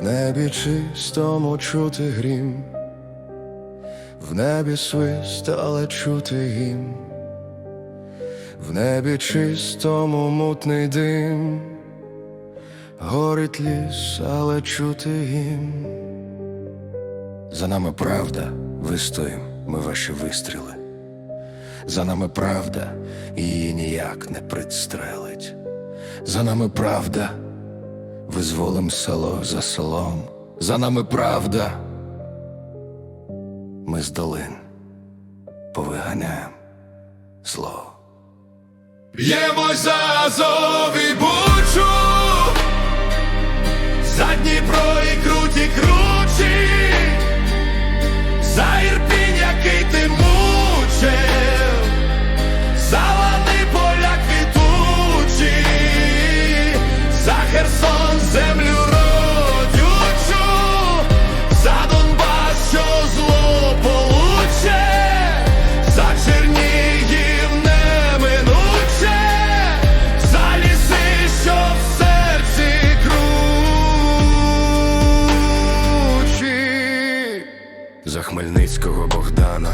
В небі чистому чути грім, в небі свист, але чути гімн, в небі чистому мутний дим, горить ліс, але чути гімн. За нами правда, вистоїм ми ваші вистріли. За нами правда, її ніяк не предстрелить. За нами правда, визволим село за селом. За нами правда. Ми з долин повиганяємо зло. Б'ємось за Азов і Бучу, за Дніпро і круті кручі, Хмельницького Богдана,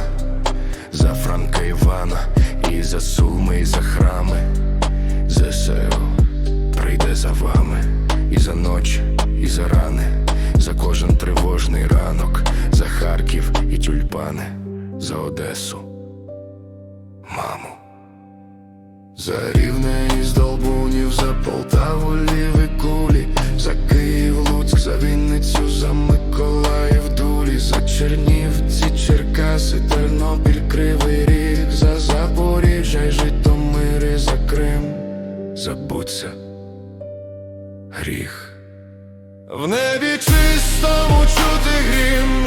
за Франка Івана, і за Суми, і за храми, ЗСУ прийде за вами, і за ночі, і за рани, за кожен тривожний ранок, за Харків і тюльпани, за Одесу, маму. За рівне із долбунів, за Полтаву ліві кулі, за Київ, Луцьк, за Вінницю, гріх. В небі чистому чути грім,